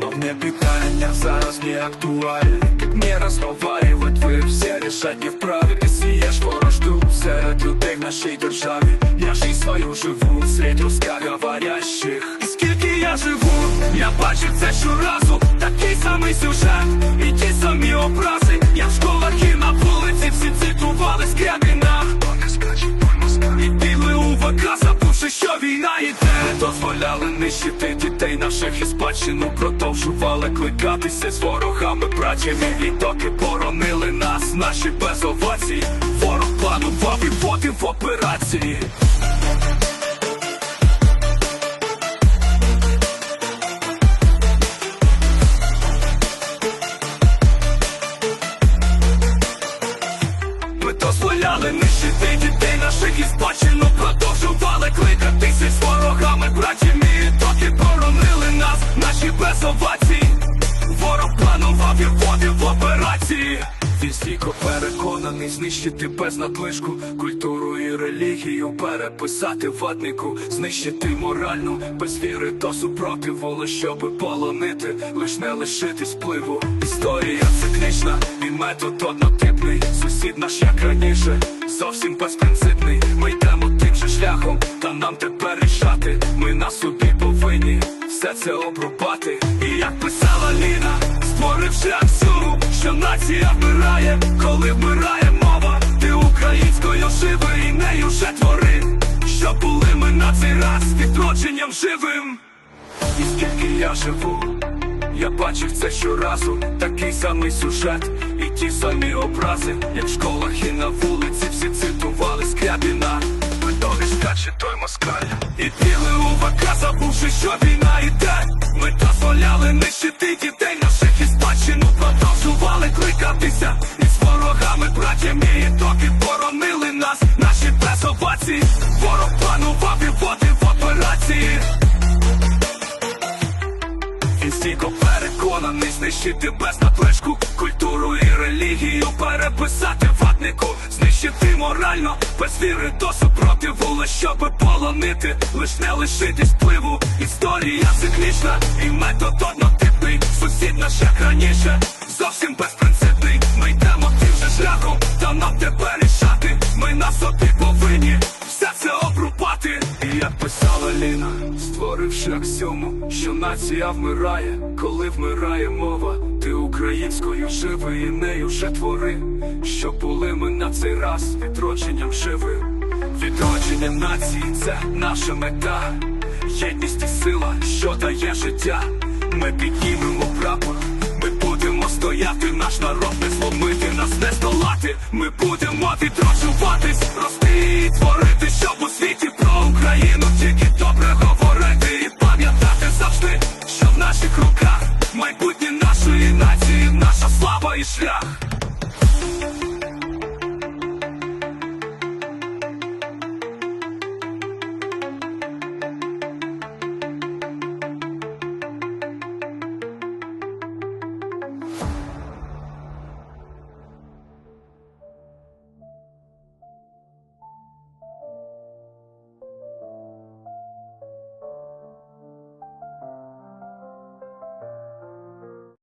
Главное питание зараз не актуально Не розговаривать ви все рішать не вправі. Ти сієш ворожду серед людей в нашій державі. Я ж і свою живу серед русскоговорящих. І скільки я живу, я бачив це щоразу. Такий самий сюжет і ті самі образи. Я в школах і на вулиці всі цитували Скрябіна І бігли у ВК, що війна йде. Дозволяли нищити дітей наших і спадщину Продовжували кликатися з ворогами братями І доки боронили нас, наші без овацій Ворог планував і вводив операції планував і вводив операції. Він переконаний знищити без надлишку Культуру і релігію переписати ватнику Знищити моральну, без віри до супротиву Лиш щоби полонити, лиш не лишитись впливу Історія циклічна і метод однотипний. Сусід наш як раніше, зовсім безпринципний. Ми йдемо тим же шляхом, та нам тепер рішати. Ми на собі повинні все це обрубати створивши аксіому Що нація вмирає, коли вмирає мова Ти українською живи і нею вже твори. Щоб були ми на цей раз відродженням живим. І скільки я живу, я бачив це щоразу, такий самий сюжет і ті самі образи, як в школах і на вулиці всі цитували Скрябіна. Видовищка чи той москаль? І біли у ВК, забувши, що війна йде. Ми дозволяли нищити дітей овацій Ворог планував і вводив операції. Він переконаний знищити без надлишку Культуру і релігію переписати ватнику Знищити морально, без віри до супротиву Лиш щоби полонити, лиш не лишитись впливу. Історія циклічна і метод однотипний Сусід наш як раніше, зовсім безпринципний. Ми йдемо тим же шляхом, та нам тепер рішати. Ми на собі повинні писала створивши аксіому, що нація вмирає, коли вмирає мова, ти українською живи і нею вже твори, щоб були ми на цей раз відродженням живим. Відродження нації це наша мета, єдність і сила, що дає життя. Ми піднімемо прапор, Szlach